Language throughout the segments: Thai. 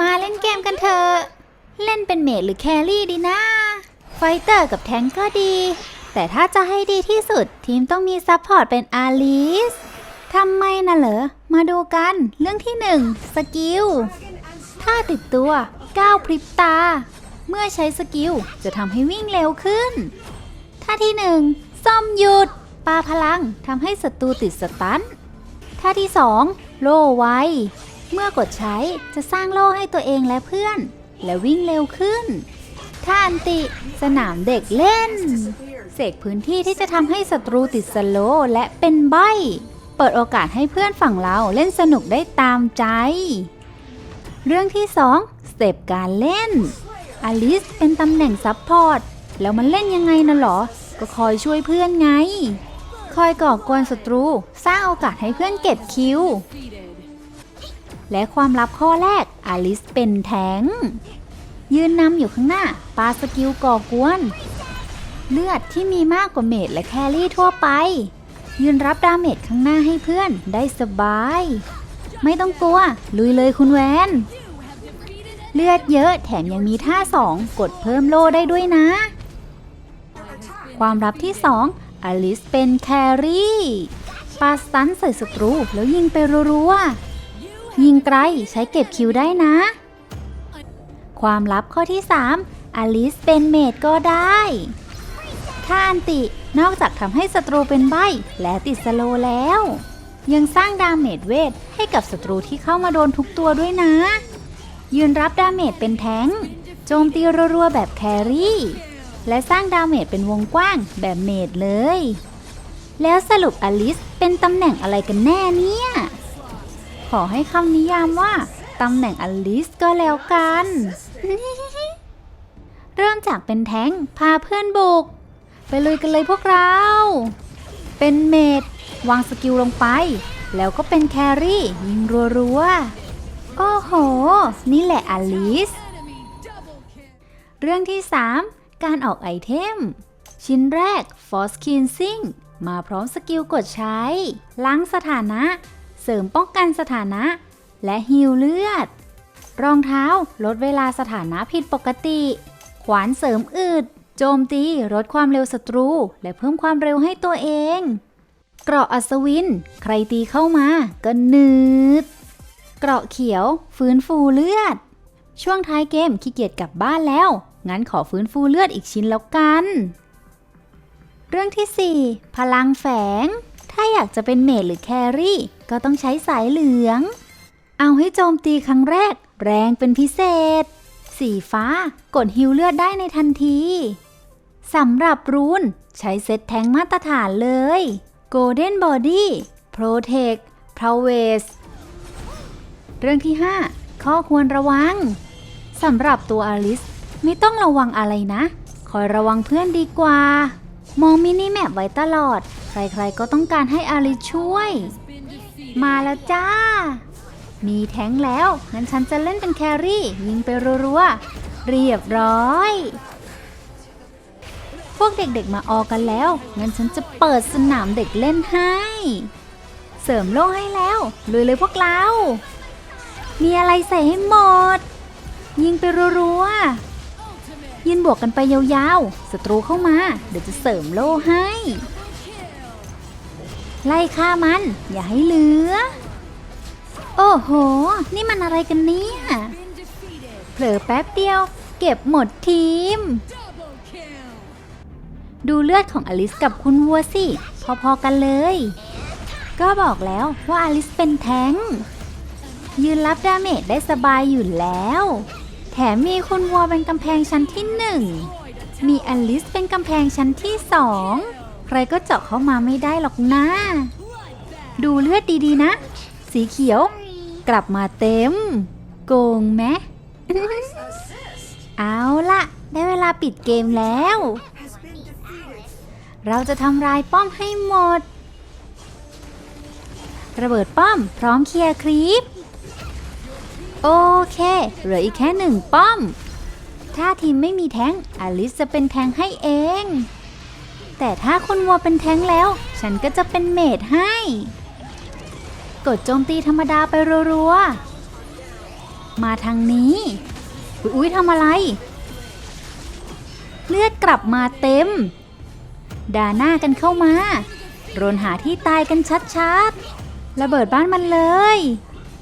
มาเล่นเกมกันเถอะ เล่นเป็นเมดหรือแครี่ดีนะ ไฟเตอร์กับแทงก์ก็ดี แต่ถ้าจะให้ดีที่สุดทีมต้องมีซัพพอร์ตเป็นอาลิสทำไมนะเหรอ มาดูกันเรื่องที่หนึ่งสกิลถ้าติดตัวก้าวพริบตา เมื่อใช้สกิลจะทำให้วิ่งเร็วขึ้น ท่าที่หนึ่งซ่อมหยุด ปาพลังทำให้ศัตรูติดสตันท่าที่ 2 โล่ไว เมื่อกดใช้จะสร้างโล่ให้ตัวเองและเพื่อน และวิ่งเร็วขึ้น ท่าอันติสนามเด็กเล่น เสกพื้นที่ที่จะทำให้ศัตรูติดสโลและเป็นใบ เปิดโอกาสให้เพื่อนฝั่งเราเล่นสนุกได้ตามใจ เรื่องที่ 2 สเต็ปการเล่น อลิสเป็นตำแหน่งซับพอร์ต แล้วมันเล่นยังไงนะหรอ ก็คอยช่วยเพื่อนไง คอยก่อกวนศัตรู สร้างโอกาสให้เพื่อนเก็บคิว และความลับข้อแรก อลิสเป็นแทงยืนนำอยู่ข้างหน้า ปาสกิลก่อกวน เลือดที่มีมากกว่าเมดและแครี่ทั่วไป ยืนรับดาเมจข้างหน้าให้เพื่อนได้สบาย ไม่ต้องกลัว ลุยเลยคุณแวน เลือดเยอะแถมยังมีท่าสองกดเพิ่มโล่ได้ด้วยนะ ความลับที่2อลิสเป็นแครี่ ปาสตันใส่ศัตรูแล้วยิงไปรัวๆ ยิงไกลใช้เก็บคิวได้นะ ความลับข้อที่ 3 อลิสเป็นเมดก็ได้ถ้าอันตินอกจากทำให้ศัตรูเป็นใบและติดสโลแล้ว ยังสร้างดาเมจเวทให้กับศัตรูที่เข้ามาโดนทุกตัวด้วยนะ ยืนรับดาเมจเป็นแทงโจมตีรัวๆแบบแครี่ และสร้างดาเมจเป็นวงกว้างแบบเมดเลย แล้วสรุปอลิสเป็นตำแหน่งอะไรกันแน่เนี่ย ขอให้คำนิยามว่าตำแหน่งอลิสก็แล้วกัน เริ่มจากเป็นแท้งพาเพื่อนบุก ไปเลยกันเลยพวกเรา เป็นเมดวางสกิลลงไป แล้วก็เป็นแครี่ยิงรัวๆ โอ้โห นี่แหละอลิส เรื่องที่ 3 การออกไอเทม ชิ้นแรก Force Cleansing มาพร้อมสกิลกดใช้ ล้างสถานะ เสริมป้องกันสถานะ และฮิวเลือด รองเท้าลดเวลาสถานะผิดปกติ ขวานเสริมอึดโจมตีลดความเร็วศัตรู และเพิ่มความเร็วให้ตัวเอง เกราะอัศวิน ใครตีเข้ามาก็หนืด เกราะเขียว ฟื้นฟูเลือด ช่วงท้ายเกมขี้เกียจกลับบ้านแล้ว งั้นขอฟื้นฟูเลือดอีกชิ้นแล้วกัน เรื่องที่ 4 พลังแฝง ถ้าอยากจะเป็นเมดหรือแครี่ ก็ต้องใช้สายเหลือง เอาให้โจมตีครั้งแรก แรงเป็นพิเศษ สีฟ้ากดฮิวเลือดได้ในทันทีสำหรับรูน ใช้เซตแทงมาตรฐานเลย Golden Body Protect p r o w e s เรื่องที่ 5 ข้อควรระวัง สำหรับตัวอลิส ไม่ต้องระวังอะไรนะ คอยระวังเพื่อนดีกว่า มองมินิแมปไว้ตลอด ใครๆก็ต้องการให้อลิสช่วย มาแล้วจ้า มีแท้งแล้ว งั้นฉันจะเล่นเป็นแครี่ยิงไปรัวๆ เรียบร้อย พวกเด็กๆมาออกกันแล้ว งั้นฉันจะเปิดสนามเด็กเล่นให้ เสริมโล่ให้แล้วลุยเลยพวกเรา มีอะไรใส่ให้หมด ยิงไปรัวๆ ยินบวกกันไปยาวๆ ศัตรูเข้ามา เดี๋ยวจะเสริมโล่ให้ ไล่ฆ่ามัน อย่าให้เหลือ โอ้โห นี่มันอะไรกันเนี่ย เผลอแป๊บเดียว เก็บหมดทีม ดูเลือดของอลิสกับคุณวัวสิ พอๆกันเลย ก็บอกแล้วว่าอลิสเป็นแท้ง ยืนรับดาเมจได้สบายอยู่แล้ว แถมมีคุณวัวเป็นกำแพงชั้นที่หนึ่ง มีอลิสเป็นกำแพงชั้นที่สอง ใครก็เจาะเข้ามาไม่ได้หรอกนะ ดูเลือดดีๆนะ สีเขียว กลับมาเต็ม โกงไหมเอาละได้เวลาปิดเกมแล้ว เราจะทำลายป้อมให้หมด ระเบิดป้อมพร้อมเคลียร์คลิป โอเค เหลืออีกแค่หนึ่งป้อม ถ้าทีมไม่มีแท้งอลิสจะเป็นแทงให้เอง แต่ถ้าคุณวัวเป็นแท้งแล้ว ฉันก็จะเป็นเมดให้ กดโจมตีธรรมดาไปรัวๆ มาทางนี้ อุ๊ยทำอะไร เลือดกลับมาเต็ม ด่าหน้ากันเข้ามา โรนหาที่ตายกันชัดๆ ระเบิดบ้านมันเลย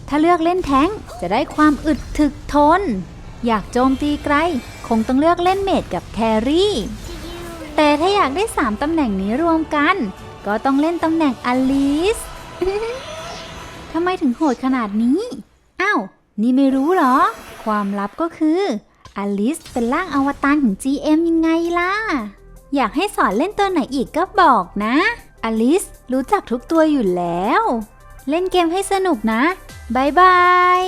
ถ้าเลือกเล่นแท้งจะได้ความอึดถึกทน อยากโจมตีไกล คงต้องเลือกเล่นเมดกับแครี่ แต่ถ้าอยากได้ 3 ตำแหน่งนี้รวมกัน ก็ต้องเล่นตำแหน่งอลิสทำไมถึงโหดขนาดนี้ อ้าว นี่ไม่รู้เหรอ ความลับก็คืออลิสเป็นร่างอวตารของ GM ยังไงล่ะ อยากให้สอนเล่นตัวไหนอีกก็บอกนะอลิสรู้จักทุกตัวอยู่แล้ว เล่นเกมให้สนุกนะบายบาย